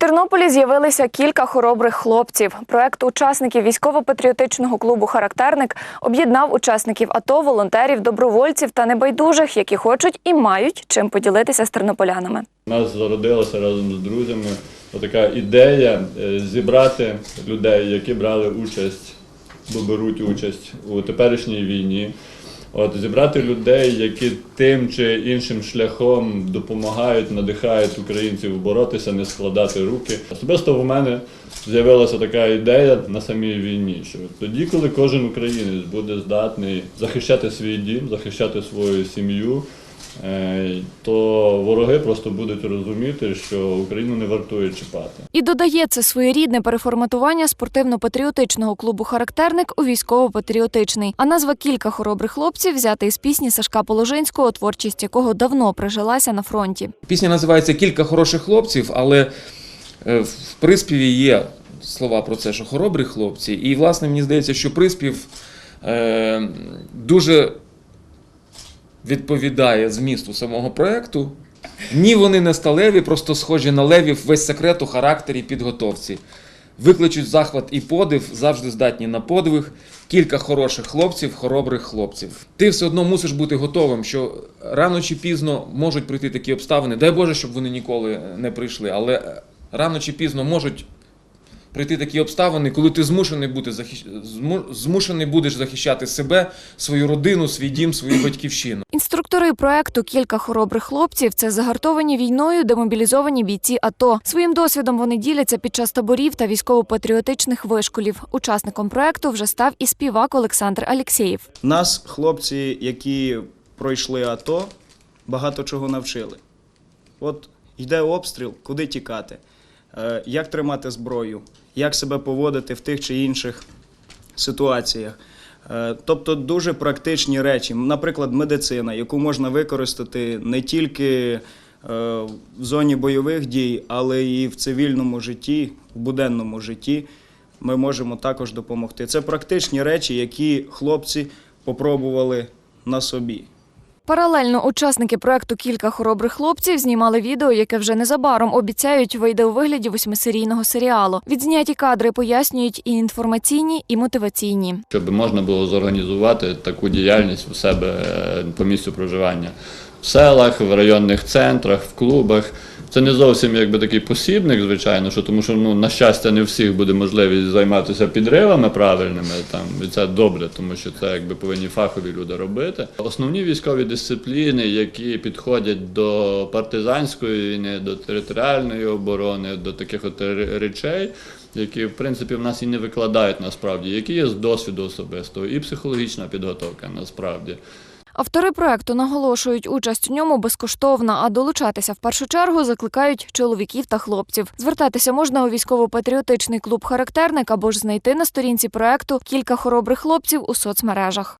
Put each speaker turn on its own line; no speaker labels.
Тернополі з'явилися кілька хоробрих хлопців. Проект учасників військово-патріотичного клубу Характерник об'єднав учасників АТО, волонтерів, добровольців та небайдужих, які хочуть і мають чим поділитися з тернополянами.
У нас зародилася разом з друзями така ідея е, зібрати людей, які брали участь, бо беруть участь у теперішній війні. От зібрати людей, які тим чи іншим шляхом допомагають, надихають українців боротися, не складати руки. Особисто в мене з'явилася така ідея на самій війні, що тоді, коли кожен українець буде здатний захищати свій дім, захищати свою сім'ю, то вороги просто будуть розуміти, що Україну не вартує чіпати.
І додає це своєрідне переформатування спортивно-патріотичного клубу Характерник у військово-патріотичний. А назва кілька хоробрих хлопців взята із пісні Сашка Положинського, творчість якого давно прижилася на фронті.
Пісня називається Кілька хороших хлопців, але е, в приспіві є слова про це, що хоробрі хлопці. І, власне, мені здається, що приспів е, дуже відповідає змісту самого проєкту. Ні, вони не сталеві, просто схожі на левів весь секрет у характері підготовці. Викличуть захват і подив, завжди здатні на подвиг. Кілька хороших хлопців, хоробрих хлопців. Ти все одно мусиш бути готовим, що рано чи пізно можуть прийти такі обставини. Дай Боже, щоб вони ніколи не прийшли, але рано чи пізно можуть прийти такі обставини, коли ти змушений бути захищ... змушений будеш захищати себе, свою родину, свій дім, свою батьківщину.
Інструктори проекту Кілька хоробрих хлопців це загартовані війною демобілізовані бійці АТО. Своїм досвідом вони діляться під час таборів та військово-патріотичних вишколів. Учасником проекту вже став і співак Олександр Алєксєєв.
Нас, хлопці, які пройшли АТО, багато чого навчили. От йде обстріл, куди тікати, як тримати зброю, як себе поводити в тих чи інших ситуаціях. Е, Тобто дуже практичні речі, наприклад, медицина, яку можна використати не тільки е, в зоні бойових дій, але і в цивільному житті, в буденному житті ми можемо також допомогти. Це практичні речі, які хлопці попробували на собі.
Паралельно учасники проекту Кілька хоробрих хлопців знімали відео, яке вже незабаром обіцяють вийде у вигляді восьмисерійного серіалу. Відзняті кадри пояснюють і інформаційні, і мотиваційні.
щоб можна було зорганізувати таку діяльність у себе е, по місцю проживання в селах, в районних центрах, в клубах. Це не зовсім якби такий посібник, звичайно, що тому що ну на щастя не всіх буде можливість займатися підривами правильними. Там і це добре, тому що це якби повинні фахові люди робити. Основні військові дисципліни, які підходять до партизанської війни, до територіальної оборони, до таких от речей, які в принципі в нас і не викладають насправді, які є з досвіду особистого, і психологічна підготовка насправді.
Автори проекту наголошують, участь у ньому безкоштовна, а долучатися в першу чергу закликають чоловіків та хлопців. Звертатися можна у військово-патріотичний клуб Характерник або ж знайти на сторінці проекту кілька хоробрих хлопців у соцмережах.